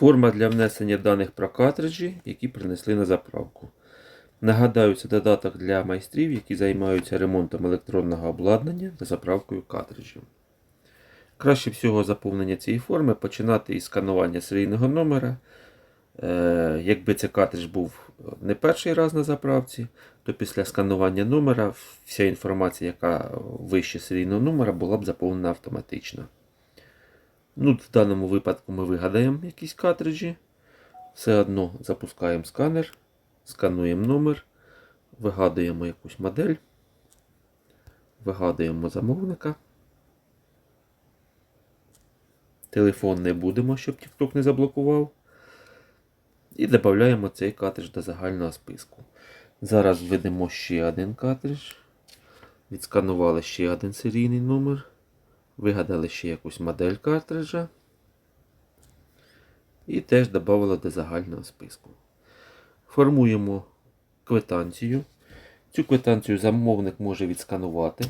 Форма для внесення даних про картриджі, які принесли на заправку. Нагадаю, це додаток для майстрів, які займаються ремонтом електронного обладнання та заправкою картриджів. Краще всього заповнення цієї форми починати із сканування серійного номера. Е, якби цей картридж був не перший раз на заправці, то після сканування номера вся інформація, яка вище серійного номера, була б заповнена автоматично. Ну, в даному випадку ми вигадаємо якісь картриджі. Все одно запускаємо сканер, скануємо номер, вигадуємо якусь модель, вигадуємо замовника. Телефон не будемо, щоб TikTok не заблокував. І додаємо цей картридж до загального списку. Зараз введемо ще один картридж. Відсканували ще один серійний номер. Вигадали ще якусь модель картриджа. І теж додали до загального списку. Формуємо квитанцію. Цю квитанцію замовник може відсканувати.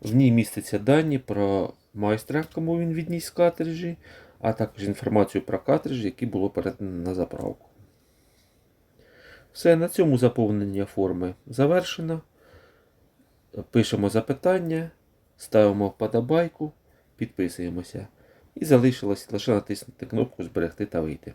В ній містяться дані про майстра, кому він відніс картриджі, а також інформацію про картриджі, які було передано на заправку. Все, на цьому заповнення форми завершено. Пишемо запитання, ставимо вподобайку, підписуємося. І залишилось лише натиснути кнопку Зберегти та вийти.